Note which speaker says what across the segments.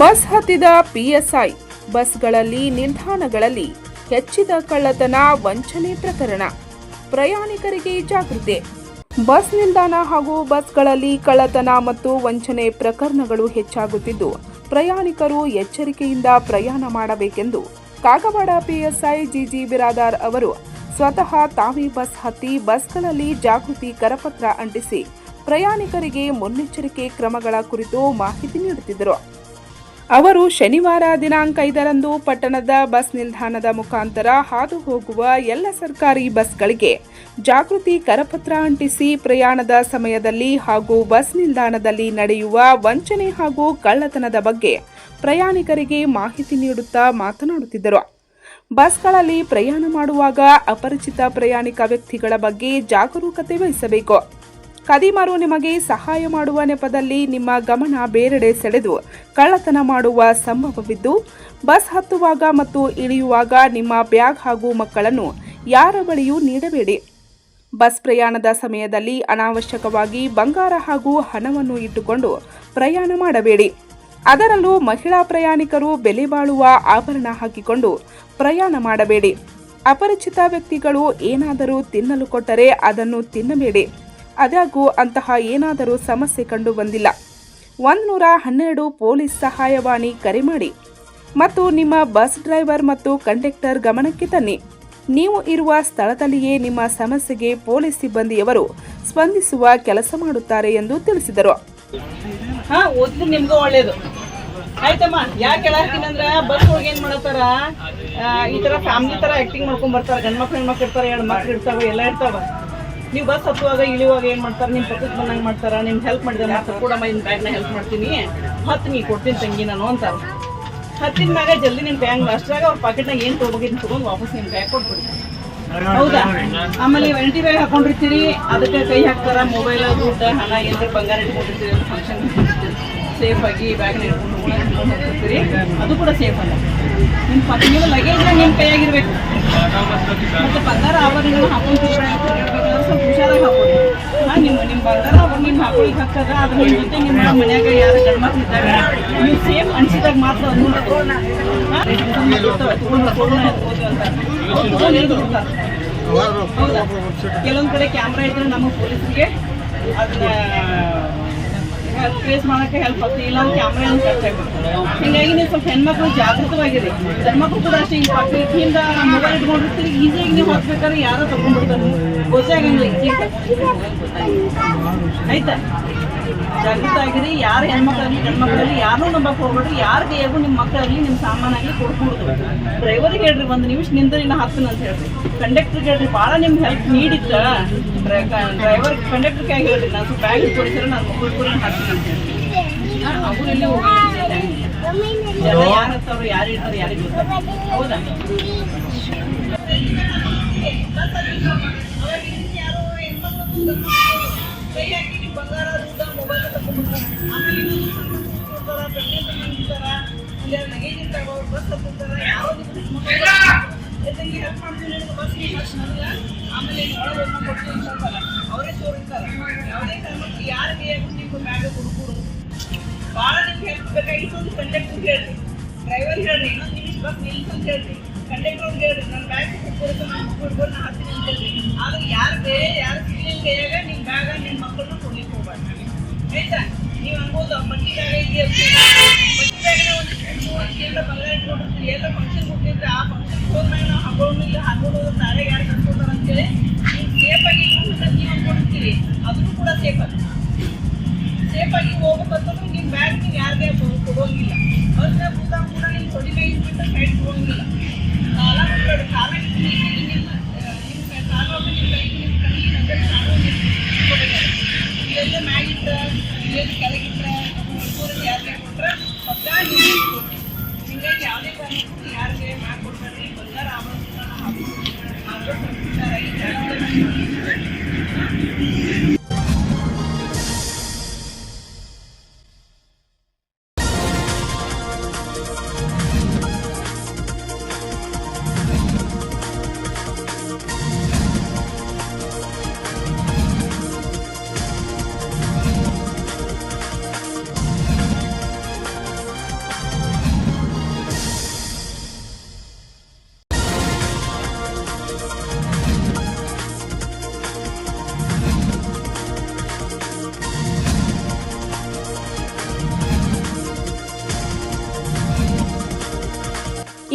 Speaker 1: Bus ಹತ್ತಿದ PSI, ಬಸ್ಗಳಲ್ಲಿ ನಿಲ್ದಾಣಗಳಲ್ಲಿ ಹೆಚ್ಚಿದ ಕಳ್ಳತನ ವಂಚನೆ ಪ್ರಕರಣ. ಪ್ರಯಾಣಿಕರಿಗೆ ಜಾಗೃತಿ. ಬಸ್ ನಿಲ್ದಾಣ ಹಾಗೂ ಬಸ್ಗಳಲ್ಲಿ ಕಳ್ಳತನ ಮತ್ತು ವಂಚನೆ ಪ್ರಕರಣಗಳು ಹೆಚ್ಚಾಗುತ್ತಿದ್ದು, ಪ್ರಯಾಣಿಕರು ಎಚ್ಚರಿಕೆಯಿಂದ ಪ್ರಯಾಣ ಮಾಡಬೇಕೆಂದು ಕಾಗವಾಡ ಪಿಎಸ್ಐ ಜಿಜಿ ಬಿರಾದಾರ್ ಅವರು ಸ್ವತಃ ತಾವೇ ಬಸ್ ಹತ್ತಿ ಬಸ್ಗಳಲ್ಲಿ ಜಾಗೃತಿ ಕರಪತ್ರ ಅಂಟಿಸಿ ಪ್ರಯಾಣಿಕರಿಗೆ ಮುನ್ನೆಚ್ಚರಿಕೆ ಕ್ರಮಗಳ ಕುರಿತು ಮಾಹಿತಿ ನೀಡುತ್ತಿದ್ದರು. ಅವರು ಶನಿವಾರ ದಿನಾಂಕ ಐದರಂದು ಪಟ್ಟಣದ ಬಸ್ ನಿಲ್ದಾಣದ ಮುಖಾಂತರ ಹಾದು ಹೋಗುವ ಎಲ್ಲ ಸರ್ಕಾರಿ ಬಸ್ಗಳಿಗೆ ಜಾಗೃತಿ ಕರಪತ್ರ ಅಂಟಿಸಿ ಪ್ರಯಾಣದ ಸಮಯದಲ್ಲಿ ಹಾಗೂ ಬಸ್ ನಿಲ್ದಾಣದಲ್ಲಿ ನಡೆಯುವ ವಂಚನೆ ಹಾಗೂ ಕಳ್ಳತನದ ಬಗ್ಗೆ ಪ್ರಯಾಣಿಕರಿಗೆ ಮಾಹಿತಿ ನೀಡುತ್ತಾ ಮಾತನಾಡುತ್ತಿದ್ದರು. ಬಸ್ಗಳಲ್ಲಿ ಪ್ರಯಾಣ ಮಾಡುವಾಗ ಅಪರಿಚಿತ ಪ್ರಯಾಣಿಕ ವ್ಯಕ್ತಿಗಳ ಬಗ್ಗೆ ಜಾಗರೂಕತೆ ವಹಿಸಬೇಕು. ಖದೀಮರು ನಿಮಗೆ ಸಹಾಯ ಮಾಡುವ ನೆಪದಲ್ಲಿ ನಿಮ್ಮ ಗಮನ ಬೇರೆಡೆ ಸೆಳೆದು ಕಳ್ಳತನ ಮಾಡುವ ಸಂಭವವಿದ್ದು, ಬಸ್ ಹತ್ತುವಾಗ ಮತ್ತು ಇಳಿಯುವಾಗ ನಿಮ್ಮ ಬ್ಯಾಗ್ ಹಾಗೂ ಮಕ್ಕಳನ್ನು ಯಾರ ಬಳಿಯೂ ನೀಡಬೇಡಿ. ಬಸ್ ಪ್ರಯಾಣದ ಸಮಯದಲ್ಲಿ ಅನಾವಶ್ಯಕವಾಗಿ ಬಂಗಾರ ಹಾಗೂ ಹಣವನ್ನು ಇಟ್ಟುಕೊಂಡು ಪ್ರಯಾಣ ಮಾಡಬೇಡಿ. ಅದರಲ್ಲೂ ಮಹಿಳಾ ಪ್ರಯಾಣಿಕರು ಬೆಲೆ ಬಾಳುವ ಆಭರಣ ಹಾಕಿಕೊಂಡು ಪ್ರಯಾಣ ಮಾಡಬೇಡಿ. ಅಪರಿಚಿತ ವ್ಯಕ್ತಿಗಳು ಏನಾದರೂ ತಿನ್ನಲು ಕೊಟ್ಟರೆ ಅದನ್ನು ತಿನ್ನಬೇಡಿ. ಆದಾಗೂ ಅಂತಹ ಏನಾದರೂ ಸಮಸ್ಯೆ ಕಂಡು ಬಂದಿಲ್ಲ ಒಂದುನೂರ ಹನ್ನೆರಡು ಪೊಲೀಸ್ ಸಹಾಯವಾಣಿ ಕರೆ ಮಾಡಿ. ಮತ್ತು ನಿಮ್ಮ ಬಸ್ ಡ್ರೈವರ್ ಮತ್ತು ಕಂಡಕ್ಟರ್ ಗಮನಕ್ಕೆ ತನ್ನಿ. ನೀವು ಇರುವ ಸ್ಥಳದಲ್ಲಿಯೇ ನಿಮ್ಮ ಸಮಸ್ಯೆಗೆ ಪೊಲೀಸ್ ಸಿಬ್ಬಂದಿಯವರು ಸ್ಪಂದಿಸುವ ಕೆಲಸ ಮಾಡುತ್ತಾರೆ ಎಂದು ತಿಳಿಸಿದರು.
Speaker 2: ಒಳ್ಳೇದು. ಆಯ್ತಮ್ಮ ಯಾಕೆ ಅಂದ್ರೆ ಬಸ್ ಹೋಗಿ ಏನ್ ಮಾಡತ್ತಾರ? ಈ ತರ ಫ್ಯಾಮಿಲಿ ತರ ಆಕ್ಟಿಂಗ್ ಮಾಡ್ಕೊಂಡ್ ಬರ್ತಾರ ಗಂಡ್ ಮಕ್ಳು ಹೆಣ್ಮಕ್ಳು ಇರ್ತಾರ, ಎರಡು ಮಕ್ಳು ಇರ್ತಾವ, ಎಲ್ಲ ಇರ್ತಾವ. ನೀವು ಬಸ್ ಹತ್ತುವಾಗ ಇಳಿಯುವಾಗ ಏನ್ ಮಾಡ್ತಾರೆ? ನಿಮ್ ಪಕ್ಕಕ್ಕೆ ಬಂದಂಗ್ ಮಾಡ್ತಾರ? ನಿಮ್ ಹೆಲ್ಪ್ ಮಾಡಿದ ಕೂಡ ಬ್ಯಾಗ್ನ ಹೆಲ್ಪ್ ಮಾಡ್ತೀನಿ. ಹತ್ತು ನೀ ಕೊಡ್ತೀನಿ ತಂಗಿ ನಾನು ಹತ್ತಿನ ಮ್ಯಾಗ ಜಲ್ದಿ ನಿಮ್ ಬ್ಯಾಂಕ್ ಅಷ್ಟ್ರಾಗ ಅವ್ರ ಪಾಕೆಟ್ನಾಗ ಏನ್ ತಗೋಬೇಕಿದ್ ತಗೊಂಡ್ ವಾಪಸ್ ನಿಮ್ ಬ್ಯಾಗ್ ಕೊಟ್ಬಿಡ್ತೀನಿ. ಹೌದಾ? ಆಮೇಲೆ ಎಂಟಿ ಬ್ಯಾಗ್ ಹಾಕೊಂಡಿರ್ತೀರಿ. ಅದಕ್ಕೆ ಕೈ ಹಾಕ್ತಾರ ಮೊಬೈಲ್ ದುಡ್ಡ, ಹಣ, ಏನಾರ ಬಂಗಾರ ಇಟ್ಕೊಂಡಿರ್ತೀರಿ ಫಂಕ್ಷನ್ ಸೇಫ್ ಆಗಿ ಬ್ಯಾಗ್ ಇಟ್ಕೊಂಡು ಅದು ಕೂಡ ಸೇಫ್ ಅಲ್ಲ. ನಿಮ್ಮ ಪಕ್ಕ ನೀವು ಲಗೇಜ್ ನಿಮ್ಮ ಕೈಯಾಗಿರ್ಬೇಕು ಮತ್ತೆ ಬಂಗಾರ ಆಭರಣಗಳು ಹಾಕೊಂತಿರ್ಬೇಕು ಸ್ವಲ್ಪ ಹುಷಾರಾಗಿ ಹಾಕೊಳ್ಳಿ ನಿಮ್ಮ ನಿಮ್ಮ ಬಂಗಾರ ನಿಮ್ಮ ಹಾಕೊಳ್ಳಿಕ್ಕೆ ಹಾಕದ ಅದ್ರ ನಿಮ್ಮ ಜೊತೆ ನಿಮ್ಮ ಮನ್ಯಾಗ ಯಾರು ಗಂಡ್ಮಕ್ಳು ಇದ್ದಾಗ ನೀವು ಸೇಮ್ ಅನ್ಸಿದಾಗ ಮಾತ್ರ ಅದನ್ನ ಅವ್ರು. ಕೆಲವೊಂದ್ ಕಡೆ ಕ್ಯಾಮ್ರಾ ಇದ್ರೆ ನಮ್ಮ ಪೊಲೀಸರಿಗೆ ಅದನ್ನ ಟ್ರೇಸ್ ಮಾಡಕ್ಕೆ ಹೆಲ್ಪ್ ಆಗ್ತದೆ. ಇಲ್ಲ ಕ್ಯಾಮ್ರಾ ಏನು ಕಟ್ ಆಗ್ಬಿಡ್ತಾರೆ ಹಿಂಗಾಗಿ ನೀವು ಸ್ವಲ್ಪ ಹೆಣ್ಮಕ್ಳು ಜಾಗೃತವಾಗಿರಿ. ಹೆಣ್ಮಕ್ಳು ಕೂಡ ಅಷ್ಟೇ ಈ ಪಕ್ಕದಿಂದ ಮೊಬೈಲ್ ಇಟ್ಕೊಂಡಿರ್ತೀರಿ ಈಸಿಯಾಗಿ ನೀವು ಹೋಗ್ಬೇಕಾದ್ರೆ ಯಾರೋ ತಗೊಂಡ್ಬಿಡ್ತಾರೆ. ಗೊತ್ತಾಗಂಗಿಲ್ಲ. ಈಜಿಯಾಗಿ ಆಯ್ತಾ? ಜಾಗೃತ ಆಗಿರಿ ಯಾರು ಹೆಣ್ಮಕ್ಳಾಗಲಿ ಗಂಡ್ಮಕ್ಳಾಗಲಿ ಯಾರನ್ನೂ ನಂಬಕ್ ಹೋಗ್ಬೇಡ್ರಿ. ಯಾರ ಕೈಯಾಗೂ ನಿಮ್ಮ ಮಕ್ಕಳಲ್ಲಿ ನಿಮ್ಮ ಸಾಮಾನಾಗಿ ಕೊಡ್ಕೂಡ್ದು. ಡ್ರೈವರಿಗೆ ಹೇಳ್ರಿ ಒಂದು ನಿಮಿಷ ನಿಂದ್ರಿ ನಾ ಹತ್ತನ ಅಂತ ಹೇಳ್ರಿ. ಕಂಡಕ್ಟರ್ಗೆ ಹೇಳ್ರಿ ಭಾಳ ನಿಮ್ಗೆ ಹೆಲ್ಪ್ ನೀಡಿದ್ದ ಡ್ರೈವರ್ ಕಂಡಕ್ಟರ್ ಕೈ ಹೇಳ್ರಿ ನಾನು ಸ್ವಲ್ಪ ಬ್ಯಾಗ್ ಕೊಡಿಸಿದ್ರೆ ನಾನು ಮಕ್ಕಳು ಕೂಡ ಹಾಕ್ತೀನಿ ಅಂತ ಹೇಳ್ರಿ. ಅವ್ರು ಯಾರು ಹತ್ತವ್ರು ಯಾರು ಇರ್ತಾರೆ ಯಾರಿಗೆ. ಹೌದಾ? ಅವರೇ ತೋರಿಸ್ತಾರೆ ಯಾವುದೇ ಕಾರಣಕ್ಕೂ ಯಾರ ಕೈಯಾಗೂ ನೀವು ಬ್ಯಾಗ್ ಕೊಡ್ಕೊಡು ಭಾಳ ನಿಮ್ಗೆ ಹೆಲ್ಪ್ ಬೇಕಾಗಿತ್ತು ಒಂದು ಕಂಡಕ್ಟರ್ ಹೇಳ್ರಿ ಡ್ರೈವರ್ ಹೇಳ್ರಿ ಇನ್ನೊಂದು ನಿಮಿಷ ಬಸ್ ನಿಲ್ಸ್ ಅಂತ ಹೇಳ್ರಿ ಕಂಡಕ್ಟರ್ ಅವ್ರಿಗೆ ಹೇಳ್ರಿ ನನ್ನ ಬ್ಯಾಗ್ ಕೊಡ್ಕೊಡ್ತು ನಾನು ಕೊಡ್ಬೋದು ನಾ ಅಂತ ಹೇಳ್ರಿ ಆದ್ರೆ ಯಾರು ಬೇರೆ ಯಾರು ಸಿಗ್ಲಿಲ್ಲ ಕೈಯಾಗ ನಿಮ್ಮ ಬ್ಯಾಗ ನಿಮ್ಮ ಹೋಗ್ಬಾರ್ದು ಆಯ್ತಾ ನೀವು ಅನ್ಬೋದು ಬಟ್ಟಿ ಬ್ಯಾಗ ಇದೆಯಾ ಒಂದು ಒಂದು ಎಲ್ಲ ಬಂಗಾರ ಇಟ್ಕೊಂಡಿರ್ತೀವಿ. ಫಂಕ್ಷನ್ ಕೊಟ್ಟಿದ್ರೆ ಆ ಫಂಕ್ಷನ್ ಹೋದ್ಮೇಲೆ ನಾವು ಹಾಕೊಳ್ಳೋದಿಲ್ಲ ಹಾಕೊಂಡು ನಾಳೆ ಯಾರು ಅಂತ ಅಂತೇಳಿ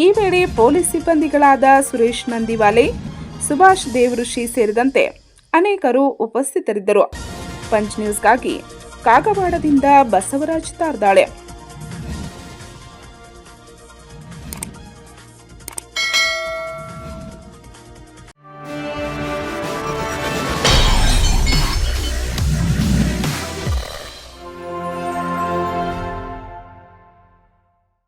Speaker 1: ಈ ವೇಳೆ ಪೊಲೀಸ್ ಸಿಬ್ಬಂದಿಗಳಾದ ಸುರೇಶ್ ನಂದಿವಾಲೆ, ಸುಭಾಷ್ ದೇವಋಷಿ ಸೇರಿದಂತೆ ಅನೇಕರು ಉಪಸ್ಥಿತರಿದ್ದರು. ಪಂಚ್ ನ್ಯೂಸ್ಗಾಗಿ ಕಾಗವಾಡದಿಂದ ಬಸವರಾಜ್ ತಾರ್ದಾಳೆ.